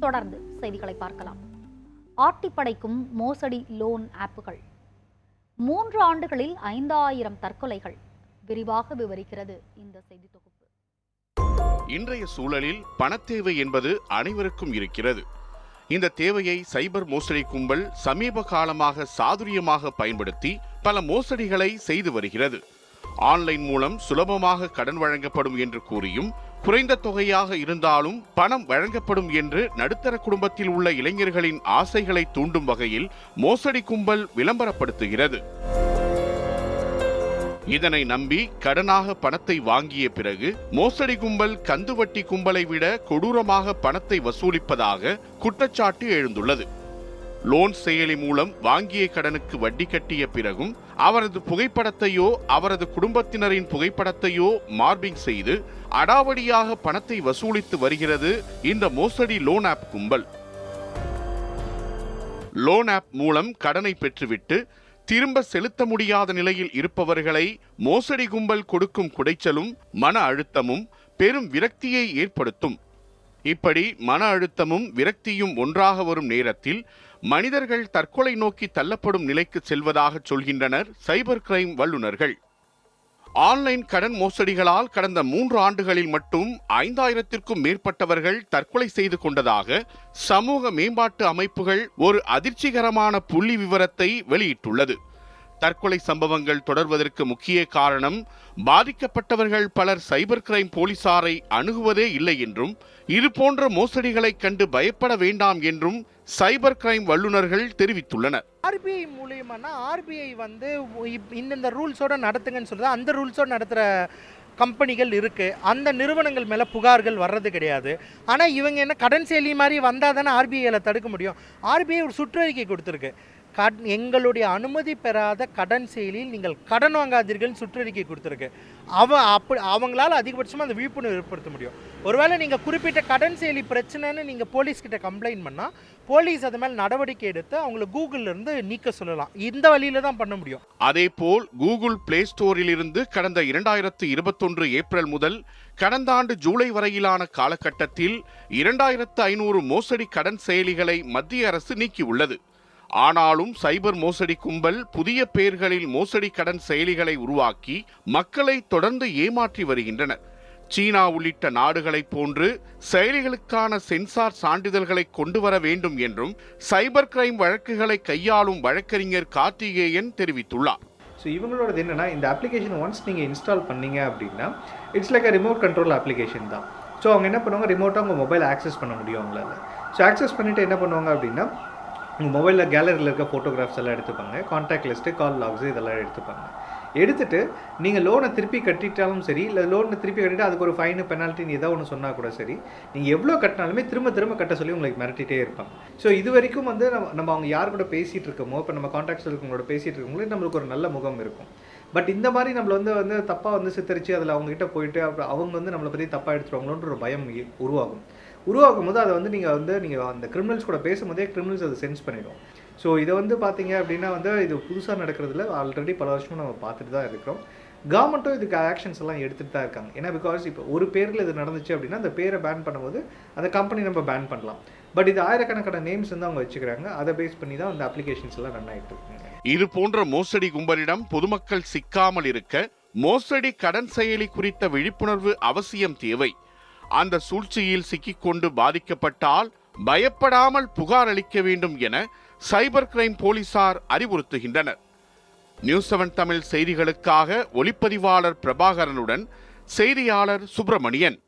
தொடர்ந்து செய்திகளை பார்க்கலாம். ஆட்டிப்படைக்கும் மோசடி லோன் ஆப்புகள். மூன்று ஆண்டுகளில் ஐந்தாயிரம் தற்கொலைகள். விரிவாக விவரிக்கிறது இந்த செய்தி தொகுப்பு. இன்றைய சூழலில் பணத்தேவை என்பது அனைவருக்கும் இருக்கிறது. இந்த தேவையை சைபர் மோசடி கும்பல் சமீப காலமாக சாதுரியமாக பயன்படுத்தி பல மோசடிகளை செய்து வருகிறது. ஆன்லைன் மூலம் சுலபமாக கடன் வழங்கப்படும் என்று கூறியும் குறைந்த தொகையாக இருந்தாலும் பணம் வழங்கப்படும் என்று நடுத்தர குடும்பத்தில் உள்ள இளைஞர்களின் ஆசைகளை தூண்டும் வகையில் மோசடி கும்பல் விளம்பரப்படுத்துகிறது. இதனை நம்பி கடனாக பணத்தை வாங்கிய பிறகு மோசடி கும்பல் கந்துவட்டி கும்பலை விட கொடூரமாக பணத்தை வசூலிப்பதாக குற்றச்சாட்டு எழுந்துள்ளது. லோன் செயலி மூலம் வாங்கிய கடனுக்கு வட்டி கட்டிய பிறகும் அவரது புகைப்படத்தையோ அவரது குடும்பத்தினரின் புகைப்படத்தையோ மார்பிங் செய்து அடாவடியாக பணத்தை வசூலித்து வருகிறது இந்த மோசடி லோன் ஆப் கும்பல். லோன் ஆப் மூலம் கடனை பெற்றுவிட்டு திரும்ப செலுத்த முடியாத நிலையில் இருப்பவர்களை மோசடி கும்பல் கொடுக்கும் குடைச்சலும் மன அழுத்தமும் பெரும் விரக்தியை ஏற்படுத்தும். இப்படி மன அழுத்தமும் விரக்தியும் ஒன்றாக வரும் நேரத்தில் மனிதர்கள் தற்கொலை நோக்கி தள்ளப்படும் நிலைக்கு செல்வதாக சொல்கின்றனர் சைபர் கிரைம் வல்லுநர்கள். ஆன்லைன் கடன் மோசடிகளால் கடந்த மூன்று ஆண்டுகளில் மட்டும் ஐந்தாயிரத்திற்கும் மேற்பட்டவர்கள் தற்கொலை செய்து கொண்டதாக சமூக மேம்பாட்டு அமைப்புகள் ஒரு அதிர்ச்சிகரமான புள்ளி விவரத்தை வெளியிட்டுள்ளது. தற்கொலை சம்பவங்கள் தொடர்வதற்கு முக்கிய காரணம் பாதிக்கப்பட்டவர்கள் பலர் சைபர் கிரைம் போலீசாரை அணுகுவதே இல்லை என்றும் இது போன்ற மோசடிகளைக் கண்டு பயப்பட வேண்டாம் என்றும் சைபர் கிரைம் வல்லுநர்கள் தெரிவித்துள்ளனர். ஆர்பிஐ மூலியமானா ஆர்பிஐ வந்து இப்- இந்தந்த ரூல்ஸோட நடத்துங்கன்னு சொல்றது அந்த ரூல்ஸோட நடத்துகிற கம்பெனிகள் இருக்குது அந்த நிறுவனங்கள் மேலே புகார்கள் வர்றது கிடையாது. ஆனால் இவங்க என்ன கடன் செயலி மாதிரி வந்தால் தானே ஆர்பிஐயில் தடுக்க முடியும். ஆர்பிஐ ஒரு சுற்றறிக்கை கொடுத்துருக்கு. கட் எங்களுடைய அனுமதி பெறாத கடன் செயலியில் நீங்கள் கடன் வாங்காதீர்கள்னு சுற்றறிக்கை கொடுத்துருக்கு. அவ அப்படி அவங்களால அதிகபட்சமாக அந்த விழிப்புணர்வு ஏற்படுத்த முடியும். ஒருவேளை நீங்கள் குறிப்பிட்ட கடன் செயலி பிரச்சனைன்னு நீங்கள் போலீஸ்கிட்ட கம்ப்ளைண்ட் பண்ணால் போலீஸ் அது மேலே நடவடிக்கை எடுத்து அவங்கள கூகுள்லேருந்து நீக்க சொல்லலாம். இந்த வழியில தான் பண்ண முடியும். அதே போல் கூகுள் பிளே ஸ்டோரிலிருந்து கடந்த இரண்டாயிரத்து இருபத்தொன்று ஏப்ரல் முதல் கடந்த ஆண்டு ஜூலை வரையிலான காலகட்டத்தில் இரண்டாயிரத்து ஐநூறு மோசடி கடன் செயலிகளை மத்திய அரசு நீக்கியுள்ளது. ஆனாலும் சைபர் மோசடி கும்பல் புதிய பெயர்களில் மோசடி கடன் செயலிகளை உருவாக்கி மக்களை தொடர்ந்து ஏமாற்றி வருகின்றனர். சீனா உள்ளிட்ட நாடுகளைப் போன்று செயலிகளுக்கான சென்சார் சான்றிதழ்களை கொண்டு வர வேண்டும் என்றும் சைபர் கிரைம் வழக்குகளை கையாளும் வழக்கறிஞர் கார்த்திகேயன் தெரிவித்துள்ளார். ஸோ இவங்களோடது என்னென்னா இந்த அப்ளிகேஷன் ஒன்ஸ் நீங்கள் இன்ஸ்டால் பண்ணீங்க அப்படின்னா it's like a remote control application தான். ஸோ அவங்க என்ன பண்ணுவாங்க? ரிமோட்டாக உங்கள் மொபைல் ஆக்சஸ் பண்ண முடியும் அவங்களால. ஸோ ஆக்சஸ் பண்ணிவிட்டு என்ன பண்ணுவாங்க அப்படின்னா உங்கள் மொபைலில் கேலரியில் இருக்க ஃபோட்டோகிராஃப்ஸ் எல்லாம் எடுத்துப்பாங்க. கான்டாக்ட் லிஸ்ட்டு கால் லாக்ஸ் இதெல்லாம் எடுத்துப்பாங்க. எடுத்துட்டு நீங்கள் லோனை திருப்பி கட்டிட்டாலும் சரி இல்லை லோனை திருப்பி கட்டிட்டு அதுக்கு ஒரு ஃபைனு பெனால்ட்டின்னு ஏதோ ஒன்று சொன்னால் கூட சரி நீங்கள் எவ்வளோ கட்டினாலுமே திரும்ப திரும்ப கட்ட சொல்லி உங்களுக்கு மிரட்டிகிட்டே இருப்பாங்க. ஸோ இது வரைக்கும் வந்து நம்ம நம்ம அவங்க யார் கூட பேசிகிட்டு இருக்கோமோ இப்போ நம்ம கான்டாக்ட்ஸ் இருக்கவங்களோட பேசிகிட்டு இருக்கவங்களே நம்மளுக்கு ஒரு நல்ல முகம் இருக்கும். பட் இந்த மாதிரி நம்மளை வந்து வந்து தப்பாக வந்து சித்தரித்து அதில் அவங்ககிட்ட போயிட்டு அப்புறம் அவங்க வந்து நம்மளை பற்றி தப்பாக எடுத்துருவாங்களோன்ற ஒரு பயம் உருவாகும். உருவாக்கும் போது அதை வந்து நீங்கள் வந்து நீங்கள் அந்த கிரிமினல்ஸ் கூட பேசும்போதே கிரிமினல்ஸ் அதை சென்ஸ் பண்ணிடும். ஸோ இதை வந்து பார்த்தீங்க அப்படின்னா வந்து இது புதுசாக நடக்கிறதுல ஆல்ரெடி பல வருஷமும் நம்ம பார்த்துட்டு தான் இருக்கிறோம். கவர்மெண்ட்டும் இதுக்கு ஆக்ஷன்ஸ் எல்லாம் எடுத்துகிட்டு தான் இருக்காங்க. ஏன்னா பிகாஸ் இப்போ ஒரு பேரில் இது நடந்துச்சு அப்படின்னா அந்த பேரை பேன் பண்ணும்போது அந்த கம்பெனி நம்ம பேன் பண்ணலாம். பட் இது ஆயிரக்கணக்கான நேம்ஸ் வந்து அவங்க வச்சுக்கிறாங்க. அதை பேஸ் பண்ணி தான் அந்த அப்ளிகேஷன்ஸ் எல்லாம் ரன் ஆகிட்டு இருக்குங்க. இது போன்ற மோசடி கும்பலிடம் பொதுமக்கள் சிக்காமல் இருக்க மோசடி கடன் செயலி குறித்த விழிப்புணர்வு அவசியம் தேவை. அந்த சூழ்ச்சியில் சிக்கிக்கொண்டு பாதிக்கப்பட்டால் பயப்படாமல் புகார் அளிக்க வேண்டும் என சைபர் கிரைம் போலீசார் அறிவுறுத்துகின்றனர். நியூஸ் செவன் தமிழ் செய்திகளுக்காக ஒளிப்பதிவாளர் பிரபாகரனுடன் செய்தியாளர் சுப்பிரமணியன்.